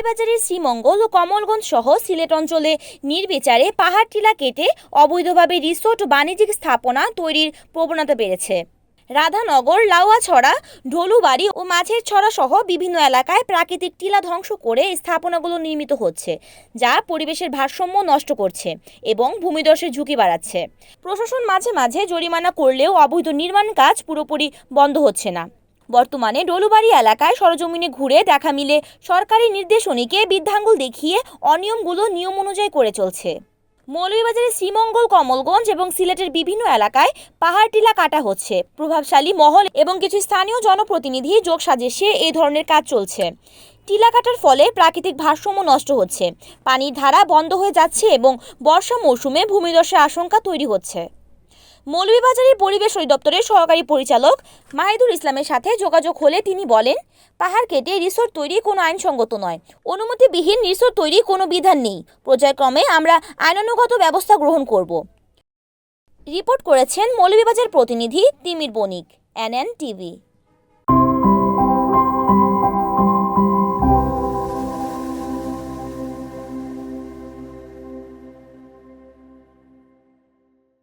মৌলভীবাজারের শ্রীমঙ্গল ও কমলগঞ্জ সহ সিলেট অঞ্চলে নির্বিচারে পাহাড় টিলা কেটে অবৈধভাবে রিসোর্ট বাণিজ্যিক স্থাপনা তৈরির প্রবণতা বেড়েছে। রাধানগর, লাউয়াছড়া, ঢোলুবাড়ি ও মাছের ছড়া সহ বিভিন্ন এলাকায় প্রাকৃতিক টিলা ধ্বংস করে স্থাপনাগুলো নির্মিত হচ্ছে, যা পরিবেশের ভারসাম্য নষ্ট করছে এবং ভূমিধসের ঝুঁকি বাড়াচ্ছে। প্রশাসন মাঝে মাঝে জরিমানা করলেও অবৈধ নির্মাণ কাজ পুরোপুরি বন্ধ হচ্ছে না। বর্তমানে ডলুবাড়ি এলাকায় সরজমিনে ঘুরে দেখা মিলে সরকারি নির্দেশনীকে বৃদ্ধাঙ্গুল দেখিয়ে অনিয়মগুলো নিয়ম অনুযায়ী করে চলছে। মৌলভীবাজারের শ্রীমঙ্গল, কমলগঞ্জ এবং সিলেটের বিভিন্ন এলাকায় পাহাড় টিলা কাটা হচ্ছে। প্রভাবশালী মহল এবং কিছু স্থানীয় জনপ্রতিনিধি যোগ সাজেশে এই ধরনের কাজ চলছে। টিলা কাটার ফলে প্রাকৃতিক ভারসাম্য নষ্ট হচ্ছে। পানির ধারা বন্ধ হয়ে যাচ্ছে এবং বর্ষা মৌসুমে ভূমিধসের আশঙ্কা তৈরি হচ্ছে। মৌলভীবাজারের পরিবেশ অধিদপ্তরের সহকারী পরিচালক মাহিদুল ইসলামের সাথে যোগাযোগ হলে তিনি বলেন, পাহাড় কেটে রিসোর্ট তৈরি কোনো আইনসঙ্গত নয়। অনুমতিবিহীন রিসোর্ট তৈরি কোনো বিধান নেই। পর্যায়ক্রমে আমরা আইনানুগত ব্যবস্থা গ্রহণ করব। রিপোর্ট করেছেন মৌলভীবাজার প্রতিনিধি তিমির বণিক, এনএন টিভি।